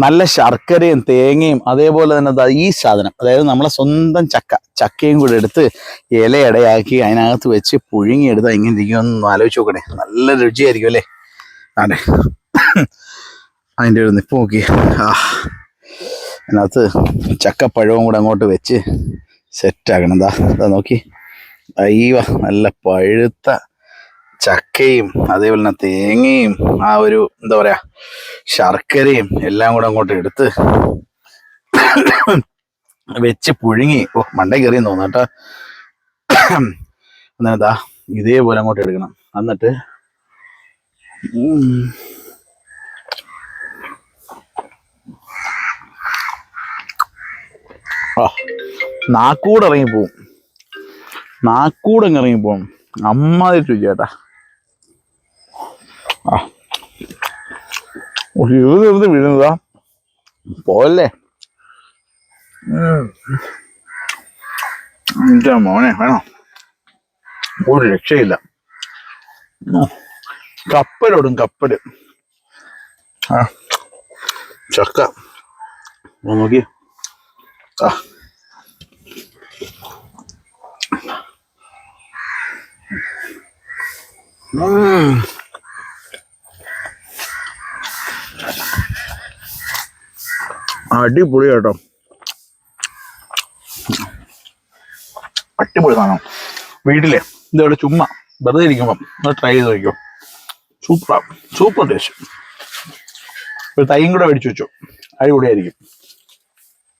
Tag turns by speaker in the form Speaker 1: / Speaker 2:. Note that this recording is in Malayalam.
Speaker 1: നല്ല ശർക്കരയും തേങ്ങയും അതേപോലെ തന്നെ ഈ സാധനം. അതായത് നമ്മളെ സ്വന്തം ചക്ക. ചക്കയും കൂടെ എടുത്ത് ഇലയടയാക്കി അതിനകത്ത് വെച്ച് പുഴുങ്ങിയെടുത്താൽ എങ്ങനെ ഇരിക്കുമെന്ന് ആലോചിച്ച് നോക്കണേ. നല്ല രുചിയായിരിക്കും അല്ലേ? അതെ അതിന്റെ ഒരു നിപ്പ് നോക്കി. ആ. അതിനകത്ത് ചക്കപ്പഴവും കൂടെ അങ്ങോട്ട് വെച്ച് സെറ്റാക്കണം. എന്താ അതാ നോക്കി. അയ്യോ നല്ല പഴുത്ത ചക്കയും അതേപോലെ തന്നെ തേങ്ങയും ആ ഒരു എന്താ പറയാ ശർക്കരയും എല്ലാം കൂടെ അങ്ങോട്ട് എടുത്ത് വെച്ച് പുഴുങ്ങി. ഓ മണ്ട കയറിയെന്ന് തോന്നുന്നു കേട്ടോ. എന്നിട്ടാ ഇതേപോലെ അങ്ങോട്ട് എടുക്കണം. എന്നിട്ട് നാക്കൂടെ ആ നാക്കൂടെ ഇറങ്ങിപ്പോവും. നാക്കൂടെ ഇറങ്ങി പോവും അമ്മാതിരി രുചി ആ. ഇരുന്ന് ഇരുന്ന് വീഴുന്നതാ. പോലെ മോനെ വേണോ? ഒരു രക്ഷയില്ല. കപ്പലോടും കപ്പൽ. ആ. ചക്ക. നോക്കി. ആ. അടിപൊളി കേട്ടോ. അടിപൊളി സാധനം. വീട്ടിലെ ഇതേപോലെ ചുമ്മാ വെറുതെ ഇരിക്കുമ്പം ഒന്ന് ട്രൈ ചെയ്ത് നോക്കിയോ സൂപ്പർ സൂപ്പർ ടേസ്റ്റ് ഒരു തൈയും കൂടെ മേടിച്ചു വെച്ചു. അടിപൊളിയായിരിക്കും.